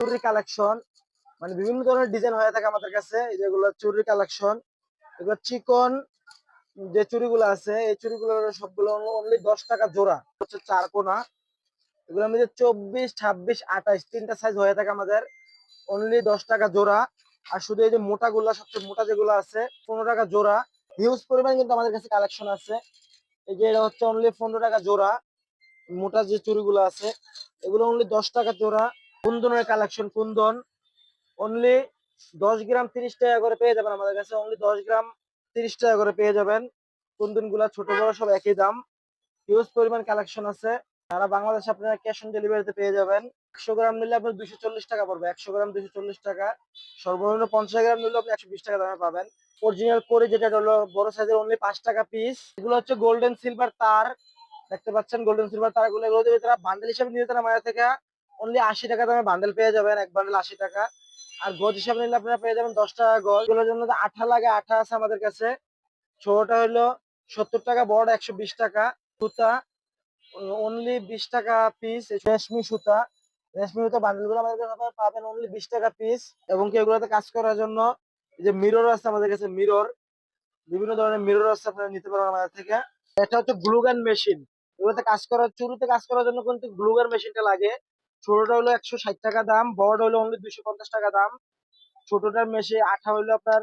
চুরি কালেকশন মানে বিভিন্ন ধরনের ডিজাইন হয়ে থাকে আমাদের কাছে। যেগুলো চুরি কালেকশন, এগুলো চিকন যে চুড়িগুলো আছে, এই চুড়িগুলো সবগুলো অনলি দশ টাকা জোড়া। হচ্ছে চার কোনা। এগুলোর মধ্যে চব্বিশ, ছাব্বিশ আঠাইশ তিনটা সাইজ হয়ে থাকে আমাদের। অনলি দশ টাকা জোড়া। আর শুধু এই যে মোটা গুলা সবচেয়ে মোটা যেগুলো আছে, পনেরো টাকা জোড়া। হিউজ পরিমাণ কিন্তু আমাদের কাছে কালেকশন আছে। এই যে এটা হচ্ছে অনলি পনেরো টাকা জোড়া। মোটা যে চুড়িগুলো আছে, এগুলো অনলি দশ টাকা জোড়া। কুন্দনের কালেকশন কুন্দন অনলি দশ গ্রাম তিরিশ টাকা করে পেয়ে যাবেন আমাদের কাছে। অনলি দশ গ্রাম তিরিশ টাকা করে পেয়ে যাবেন। কুন্দনগুলা ছোট বড় সব একই দাম। হিউজ পরিমাণ কালেকশন আছে। সারা বাংলাদেশে আপনারা ক্যাশ অন ডেলিভারিতে পেয়ে যাবেন, একশো গ্রাম নিলে আপনার দুশো চল্লিশ টাকা পড়বে। একশো গ্রাম দুশো চল্লিশ টাকা। সর্বনিম্ন পঞ্চাশ গ্রাম নিলে আপনি একশো বিশ টাকা দামে পাবেন। অরিজিনাল করে যেটা হলো, বড় সাইজের অনলি পাঁচ টাকা পিস এগুলো হচ্ছে গোল্ডেন সিলভার তার। দেখতে পাচ্ছেন গোল্ডেন সিলভার তারগুলো এগুলো তারা বান্ডেল হিসেবে নিতে তারা মায়া থেকে। অনলি আশি টাকা দামে বান্ডেল পেয়ে যাবেন, এক বান্ডেল আশি টাকা। আর গজ হিসাবে নিলে আপনারা পেয়ে যাবেন দশ টাকা গজ এগুলোর জন্য আঠা লাগে, আঠা আছে আমাদের কাছে। ছোটটা হলো সত্তর টাকা, বড় একশো বিশ টাকা। সুতা অনলি বিশ টাকা পিস রেশমি সুতা। রেশমি সুতা বান্ডেলগুলো আমাদের কাছে পাবেন অনলি বিশ টাকা পিস এবং কি এগুলোতে কাজ করার জন্য এই যে মিরর আছে আমাদের কাছে মিরর বিভিন্ন ধরনের মিরর আছে আপনারা নিতে পারেন আমাদের থেকে। এটা হচ্ছে গ্লুগান মেশিন এগুলোতে কাজ করার চুরুতে কাজ করার জন্য কিন্তু গ্লুগান মেশিনটা লাগে। ছোটটা হলো একশো ষাট টাকা দাম, বড়টা হলো অনলি দুইশো পঞ্চাশ টাকা দাম। ছোটটার মেশিন আঠা হইল আপনার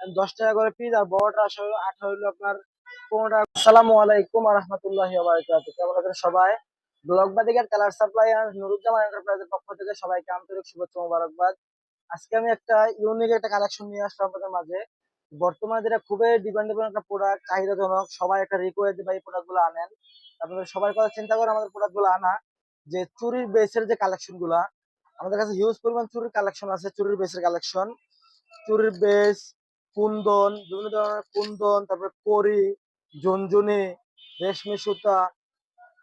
দশ টাকা করে পিস আর বড়টা আসলে আঠা হইল আপনার পনেরো টাকা। আসসালামু আলাইকুম রহমতুল্লাহি বারাকাতু। কেমন আছেন সবাই? ব্লগ বাদিকার কালার সাপ্লাই আর নুরুজ্জামান এন্টারপ্রাইজের পক্ষ থেকে সবাইকে আন্তরিক শুভেচ্ছা মোবারকবাদ। আজকে আমি একটা ইউনিক একটা কালেকশন নিয়ে আসলাম আপনাদের মাঝে। বর্তমানে যেটা খুবই ডিমান্ডেবল একটা প্রোডাক্ট চাহিদাজনক, সবাই একটা রিকোয়েস্ট ভাই প্রোডাক্টগুলো আনেন। আপনাদের সবার কথা চিন্তা করে আমাদের প্রোডাক্টগুলো আনা। যে চুরির বেসের যে কালেকশনগুলা, আমাদের কাছে হিউজ পরিমাণ চুরির কালেকশন আছে, চুরির বেসের কালেকশন চুরির বেস কুন্দন, বিভিন্ন ধরনের কুন্দন, তারপরে করি ঝুনঝুনি, রেশমি সুতা,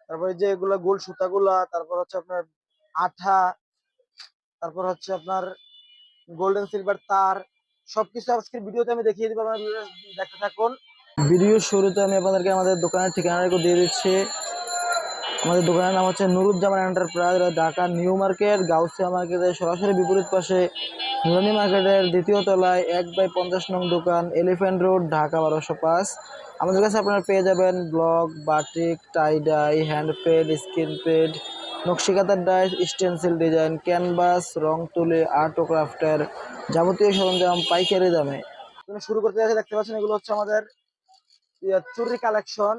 তারপরে যে এগুলা গোল সুতাগুলা, তারপর হচ্ছে আপনার আঠা, তারপর হচ্ছে আপনার গোল্ডেন সিলভার তার, সবকিছু আজকের ভিডিওতে আমি দেখিয়ে দিব, আপনারা দেখতে থাকুন। ভিডিও শুরুতে আমি আপনাদেরকে আমাদের দোকানের ঠিকানাটা দিয়ে দিচ্ছি। আমাদের দোকানের নাম হচ্ছে Nuruzzaman enterprise Dhaka New Market Gausia মার্কেটের সরাসরি বিপরীত পাশে নুরানি মার্কেটের দ্বিতীয় তলায় এক বাই পঞ্চাশ নং দোকান এলিফ্যান্ট রোড ঢাকা বারোশো পাঁচ। আমাদের কাছে আপনারা পেয়ে যাবেন block batik tie dye hand paint screen paint নকশিকাতার dyes stencil design canvas রং তুলি আর্ট ও ক্রাফটের যাবতীয় সরঞ্জাম পাইকারি দামে। শুরু করতে দেখতে পাচ্ছেন এগুলো হচ্ছে আমাদের ইয়ে, চুরি কালেকশন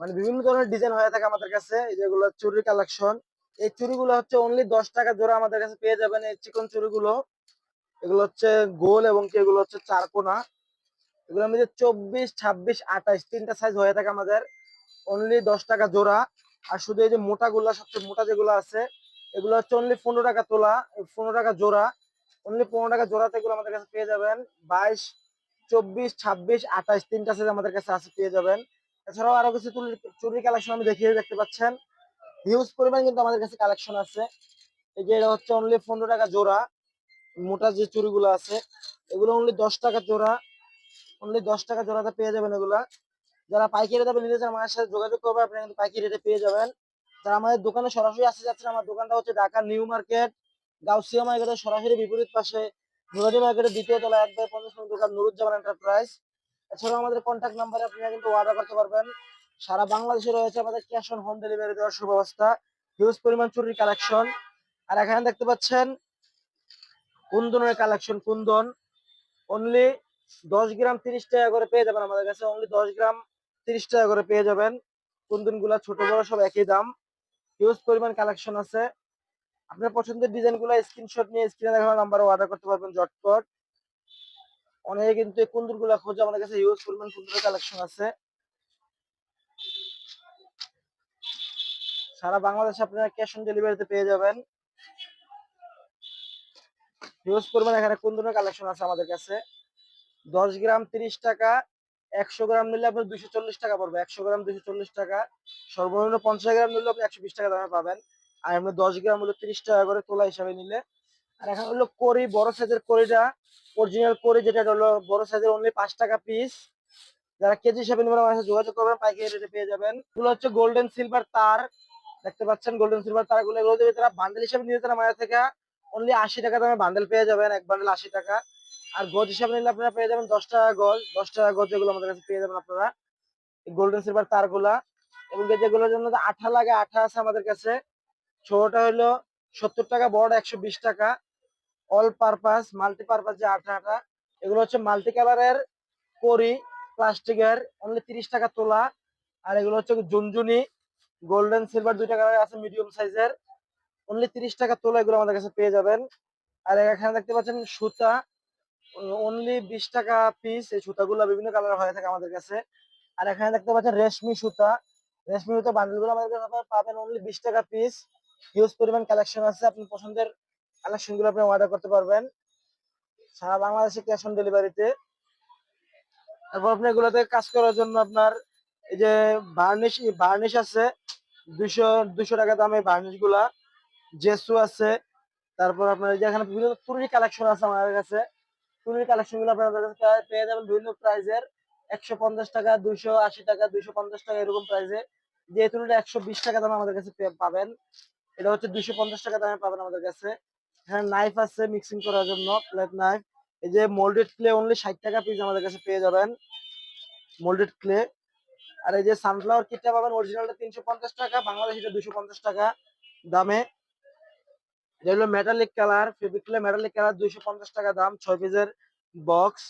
মানে বিভিন্ন ধরনের ডিজাইন হয়ে থাকে আমাদের কাছে। যেগুলো চুরি কালেকশন এই চুড়িগুলো হচ্ছে অনলি দশ টাকা জোড়া আমাদের কাছে পেয়ে যাবেন এই চিকন চুড়িগুলো এগুলো হচ্ছে গোল এবং কি এগুলো হচ্ছে চার কোনা। এগুলোর মধ্যে চব্বিশ, ছাব্বিশ আঠাইশ তিনটা সাইজ হয়ে থাকে আমাদের। অনলি দশ টাকা জোড়া। আর শুধু এই যে মোটা গুলা সবচেয়ে মোটা যেগুলো আছে, এগুলো হচ্ছে অনলি পনেরো টাকা তোলা পনেরো টাকা জোড়া। অনলি পনেরো টাকা জোড়াতে এগুলো আমাদের কাছে পেয়ে যাবেন। বাইশ, চব্বিশ, ছাব্বিশ আঠাইশ তিনটা সাইজ আমাদের কাছে আছে, পেয়ে যাবেন। এছাড়াও আরও কিছু চুরি কালেকশন আমি দেখিয়ে দেখতে পাচ্ছেন। হিউজ পরিমাণ কিন্তু আমাদের কাছে কালেকশন আছে। এই যে এটা হচ্ছে অনলি পনেরো টাকা জোড়া। মোটা যে চুড়িগুলো আছে, এগুলো অনলি দশ টাকা জোড়া। অনলি দশ টাকা জোড়াতে পেয়ে যাবেন এগুলা। যারা পাইকারি দামে নিতে চান আমার সাথে যোগাযোগ করবে, আপনি কিন্তু পাইকারি রেটে পেয়ে যাবেন। যারা আমাদের দোকানে সরাসরি আসতে যাচ্ছেন, আমার দোকানটা হচ্ছে ঢাকা নিউ মার্কেট, গাউসিয়া মার্কেটের সরাসরি বিপরীত পাশে নুরানি মার্কেটের দ্বিতীয় তলা এক বাই পঞ্চাশ দোকান নুরুজ্জামান এন্টারপ্রাইজ এছাড়াও আমাদের কন্ট্যাক্ট নাম্বারে আপনারা কিন্তু অর্ডার করতে পারবেন। সারা বাংলাদেশে রয়েছে আমাদের ক্যাশ অন হোম ডেলিভারি দেওয়ার সুব্যবস্থা। হিউজ পরিমাণ চুরির কালেকশন আর এখানে দেখতে পাচ্ছেন, কুন্দনের কালেকশন কুন্দন। অনলি দশ গ্রাম তিরিশ টাকা করে পেয়ে যাবেন আমাদের কাছে। অনলি দশ গ্রাম তিরিশ টাকা করে পেয়ে যাবেন। কুন্দনগুলা ছোট, বড় সব একই দাম। হিউজ পরিমাণ কালেকশন আছে। আপনার পছন্দের ডিজাইনগুলা স্ক্রিনশট নিয়ে স্ক্রিনে দেখানো নাম্বারে অর্ডার করতে পারবেন জটপট। অনেকে কিন্তু এই কুন্দুরগুলা খোঁজে, আমাদের কাছে ইউজ করবেন কুন্দুরের কালেকশন আছে। সারা বাংলাদেশে আপনারা ক্যাশ অন ডেলিভারিতে পেয়ে যাবেন। ইউজ করবেন এখানে কুন্দনের কালেকশন আছে আমাদের কাছে। দশ গ্রাম তিরিশ টাকা, একশো গ্রাম নিলে আপনার দুইশো চল্লিশ টাকা পড়বে। একশো গ্রাম, দুইশো চল্লিশ টাকা। সর্বনিম্ন পঞ্চাশ গ্রাম নিলে আপনি একশো বিশ টাকা দামে পাবেন। আর এমনি দশ গ্রাম হলো তিরিশ টাকা করে তোলা হিসাবে নিলে আর এখন হলো করি বড় সাইজের করিটা অরিজিনাল করি যেটা হলো বড় সাইজের অনলি পাঁচ টাকা পিস যারা কেজি হিসাবে নেবেন, আমার সাথে যোগাযোগ করবেন, পাইকারি রেটে পেয়ে যাবেন। এগুলো হচ্ছে গোল্ডেন সিলভার তার। দেখতে পাচ্ছেন গোল্ডেন সিলভার তারগুলো এগুলো যদি তারা বান্ডেল হিসাবে নিয়ে চান আমাদের থেকে অনলি আশি টাকা দামে বান্ডেল পেয়ে যাবেন, এক বান্ডেল আশি টাকা। আর গজ হিসাবে নিলে আপনারা পেয়ে যাবেন দশ টাকা গজ। দশ টাকা গজ যেগুলো আমাদের কাছে পেয়ে যাবেন আপনারা গোল্ডেন সিলভার তারগুলা। এবং যেগুলোর জন্য আঠা লাগে, আঠা আছে আমাদের কাছে। ছোটটা হলো সত্তর টাকা, বড় একশো বিশ টাকা। অল পারপাস মাল্টি পারপাস যে আঠা আঠা, এগুলো হচ্ছে মাল্টি কালারের করি প্লাস্টিকের অনলি তিরিশ টাকা তোলা, আর এগুলো হচ্ছে জুনজুনি গোল্ডেন সিলভার দুইটা কালার আছে মিডিয়াম সাইজের অনলি তিরিশ টাকা তোলা এগুলো আমাদের কাছে পেয়ে যাবেন। আর এখানে দেখতে পাচ্ছেন সুতা অনলি বিশ টাকা পিস এই সুতাগুলো বিভিন্ন কালার হয়ে থাকে আমাদের কাছে। আর এখানে দেখতে পাচ্ছেন রেশমি সুতা রেশমি সুতা বান্ডেলগুলো আমাদের কাছে পাবেন অনলি বিশ টাকা পিস হিউজ পরিমাণ কালেকশন আছে আপনি পছন্দের কালেকশনগুলো আপনি অর্ডার করতে পারবেন। সারা বাংলাদেশে ক্যাশ অন ডেলিভারিতে তারপর আপনি এগুলোতে কাজ করার জন্য আপনার এই যে বার্নিশ বার্নিশ আছে, দুইশো দুইশো টাকা দামে বার্নিশগুলা। জেসু আছে। তারপর আপনার এই যে এখানে বিভিন্ন তুলির কালেকশন আছে আমাদের কাছে। তুলির কালেকশনগুলো আপনাদের কাছে পেয়ে- যাবেন বিভিন্ন প্রাইজের একশো পঞ্চাশ টাকা, দুইশো আশি টাকা, দুইশো পঞ্চাশ টাকা এরকম প্রাইজে যে তুলিটা একশো বিশ টাকা দামে আমাদের কাছে পাবেন। এটা হচ্ছে দুইশো পঞ্চাশ টাকা দামে পাবেন আমাদের কাছে। এখানে নাইফ আছে মিক্সিং করার জন্য প্লেট নাইফ এই যে মোল্ডেড ক্লে অনলি ষাট টাকা পিস আমাদের কাছে পেয়ে যাবেন। মোল্ডেড ক্লে আর এই যে সানফ্লাওয়ার কিটটা পাবেন অরিজিনালটা তিনশো পঞ্চাশ টাকা, বাংলাদেশ বাংলাদেশিটা দুশো পঞ্চাশ টাকা দামে। এটা হলো metallic colour fabric clay metallic colour দুইশো পঞ্চাশ টাকা দাম, ছয় পিসের বক্স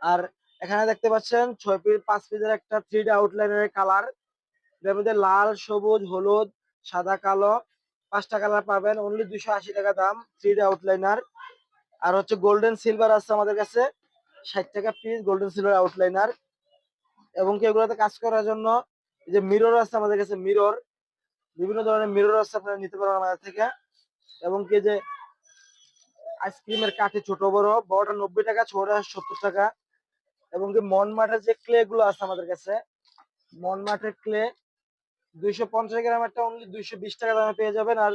আর এখানে দেখতে পাচ্ছেন, ছয় পিস পাঁচ পিসের একটা থ্রি ডি আউটলাইনের কালারের মধ্যে লাল, সবুজ, হলুদ, সাদা, কালো। পাঁচটা কালার পাবেন অনলি দুইশো আশি টাকা দাম থ্রি ডি আউটলাইনার আর হচ্ছে গোল্ডেন সিলভার আছে আমাদের কাছে, ষাট টাকা পিস গোল্ডেন সিলভার আউটলাইনার এবং কি এগুলোতে কাজ করার জন্য যে মিরর আছে আমাদের কাছে মিরর বিভিন্ন ধরনের মিরর আছে আপনারা নিতে পারেন আমাদের থেকে। এবং কি যে আইসক্রিমের কাঠি ছোট, বড়, বড়টা নব্বই টাকা, ছোটটা সত্তর টাকা। এবং কি মন মাঠের যে ক্লে গুলো আছে আমাদের কাছে মন মাঠের ক্লে দুইশো পঞ্চাশ গ্রামেরটা অনলি দুইশো বিশ টাকা দামে পেয়ে যাবেন আর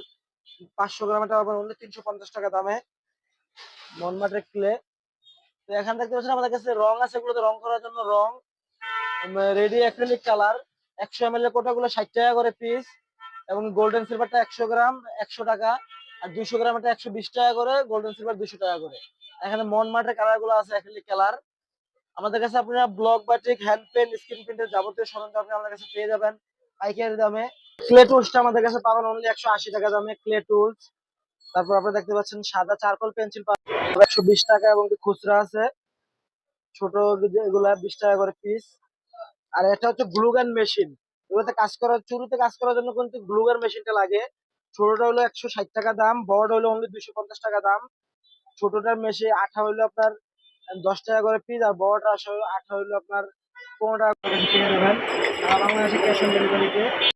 পাঁচশো গ্রামেরটা পাবেন অনলি তিনশো পঞ্চাশ টাকা দামে। মন মাঠের ক্লে তো এখান দেখতে পাচ্ছেন আমাদের কাছে রং আছে, এগুলোতে রং করার জন্য রং রেডি অ্যাক্রিলিক কালার একশো এম এল এর কোটাগুলো ষাট টাকা করে পিস এবং গোল্ডেন সিলভারটা একশো গ্রাম, একশো টাকা আর দুইশো গ্রামটা একশো বিশ টাকা করে গোল্ডেন সিলভার দুশো টাকা করে। এখানে মন মাঠের কালারগুলো আছে অ্যাক্রিলিক কালার আমাদের কাছে আপনারা block batik hand pen screen প্রিন্টের যাবতীয় সরঞ্জাম আপনি আমাদের কাছে পেয়ে যাবেন। পাইকারি দামে। ক্লে টুলসটা আমাদের কাছে পাবেন অনলি একশো আশি টাকা দামে ক্লে টুলস তারপর আপনারা দেখতে পাচ্ছেন সাদা চারকোল পেন্সিল পাবেন। একশো বিশ টাকা এবং খুচরা আছে। ছোট এগুলা বিশ টাকা করে পিস আর এটা হচ্ছে গ্লুগান মেশিন এগুলোতে কাজ করার চুরিতে কাজ করার জন্য কিন্তু গ্লুগান মেশিনটা লাগে। ছোটটা হলো একশো ষাট টাকা দাম, বড়টা হলো অনলি দুশো পঞ্চাশ টাকা দাম। ছোটটার মেশিন আঠা হইল আপনার দশ টাকা করে পিস আর বড়টা আসলে আঠা হইল আপনার পনেরো টাকা করে কিনে আর বাংলাদেশে ক্যাশ অন ডেলিভারিতে